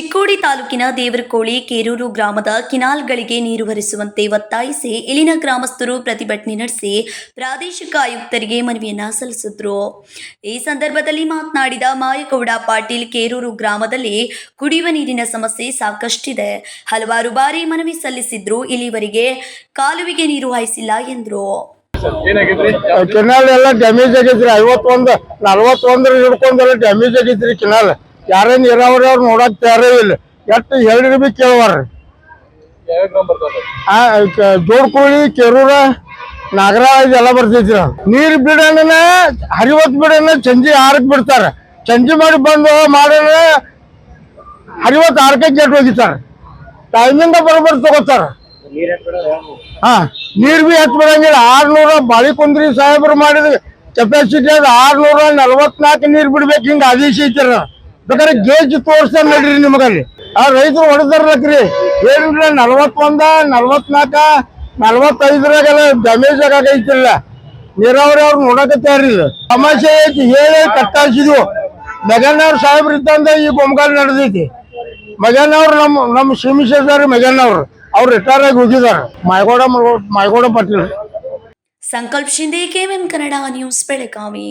ಚಿಕ್ಕೋಡಿ ತಾಲೂಕಿನ ದೇವರಕೋಳಿ ಕೇರೂರು ಗ್ರಾಮದ ಕಿನಾಲ್ಗಳಿಗೆ ನೀರು ಹರಿಸುವಂತೆ ಒತ್ತಾಯಿಸಿ ಇಲ್ಲಿನ ಗ್ರಾಮಸ್ಥರು ಪ್ರತಿಭಟನೆ ನಡೆಸಿ ಪ್ರಾದೇಶಿಕ ಆಯುಕ್ತರಿಗೆ ಮನವಿಯನ್ನ ಸಲ್ಲಿಸಿದ್ರು. ಈ ಸಂದರ್ಭದಲ್ಲಿ ಮಾತನಾಡಿದ ಮಾಯಗೌಡ ಪಾಟೀಲ್ ಕೇರೂರು ಗ್ರಾಮದಲ್ಲಿ ಕುಡಿಯುವ ನೀರಿನ ಸಮಸ್ಯೆ ಸಾಕಷ್ಟಿದೆ. ಹಲವಾರು ಬಾರಿ ಮನವಿ ಸಲ್ಲಿಸಿದ್ರು ಇಲ್ಲಿವರೆಗೆ ಕಾಲುವಿಗೆ ನೀರು ಹಾಯಿಸಿಲ್ಲ ಎಂದರು. ಕೆನಾಲ್ ಎಲ್ಲ ಡ್ಯಾಮೇಜ್ ಆಗಿದ್ರಿ. ಐವತ್ತೊಂದು ನಲ್ವತ್ತೊಂದ್ರ ಹಿಡ್ಕೊಂಡೆಲ್ಲ ಡ್ಯಾಮೇಜ್ ಆಗಿದ್ರಿ ಕೆನಾಲ್. ಯಾರೇ ನೀರಾವರಿ ಅವ್ರು ನೋಡಕ್ ತಯಾರೇ ಇಲ್ಲ. ಎಷ್ಟು ಹೇಳಿದ್ರು ಬಿ ಕೇಳುವಾರ್ರಿ ಜೋಡ್ಕೋಳಿ ಕೆರೂರ ನಾಗರ ಇದೆಲ್ಲ ಬರ್ತೈತಿ ನೀರು ಬಿಡೋಣ ಹರಿವತ್ ಬಿಡೋಣ ಚಂಜಿ ಆರಕ್ ಬಿಡ್ತಾರ. ಚಂಜಿ ಮಾಡಿ ಬಂದು ಮಾಡೋಣ ಹರಿವತ್ ಆರಕ್ಕೆ ಗೇಟ್ ಹೋಗಿತಾರ. ಟೈಮಿಂದ ಬರೋಬ್ಬರ್ ತಗೋತಾರ. ಹಾ ನೀರ್ ಬಿ ಹತ್ ಬಿಡಂಗಿಲ್ಲ. ಆರ್ನೂರ ಬಾಳಿಕುಂದ್ರಿ ಸಾಹೇಬ್ರು ಮಾಡಿದ ಕೆಪಾಸಿಟಿ ಅದ ಆರ್ನೂರ ನಲ್ವತ್ನಾಲ್ಕು ನೀರ್ ಬಿಡ್ಬೇಕು. ಹಿಂಗ ಆದೇಶ ಐತಿರ ಬೇಕಾದ್ರೆ ಗೇಜ್ ತೋರ್ಸ ನಡ್ರಿ ನಿಮಗಲ್ಲಿ. ಆ ರೈತರು ಹೊಡೆದಾರ್ಲಕ್ರಿ. ಏನಿಲ್ಲ ನಲ್ವತ್ತೊಂದ ನಲ್ವತ್ನಾಲ್ಕ ನಲವತ್ತೈದರಾಗೆಲ್ಲ ಡ್ಯಾಮೇಜ್ ಆಗಾಕೈತಿಲ್ಲ. ನೀರಾವರಿ ಅವ್ರು ನೋಡಕತ್ತಾರಿಲ್ಲ ಸಮಸ್ಯೆ ಐತಿ, ಹೇಳಿ ಕಟ್ಟಾಸಿದ್ವು ಮಗನವ್ರ ಸಾಹೇಬ್ರ ಇದ್ದಂದ ಈ ಬೊಮ್ಮಗಾಲ್ ನಡೆದೈತಿ. ಮಗನವ್ರು ನಮ್ಮ ನಮ್ಮ ಶ್ರೀಮಿಸಿದಾರೆ ಮಗನವ್ರು ಅವ್ರು ರಿಟೈರ್ ಆಗಿ ಹೋಗಿದ್ದಾರೆ ಮಾಯಗೌಡ Mayagowda Patil. Sankalp Shinde KMM Kannada news, Belagavi.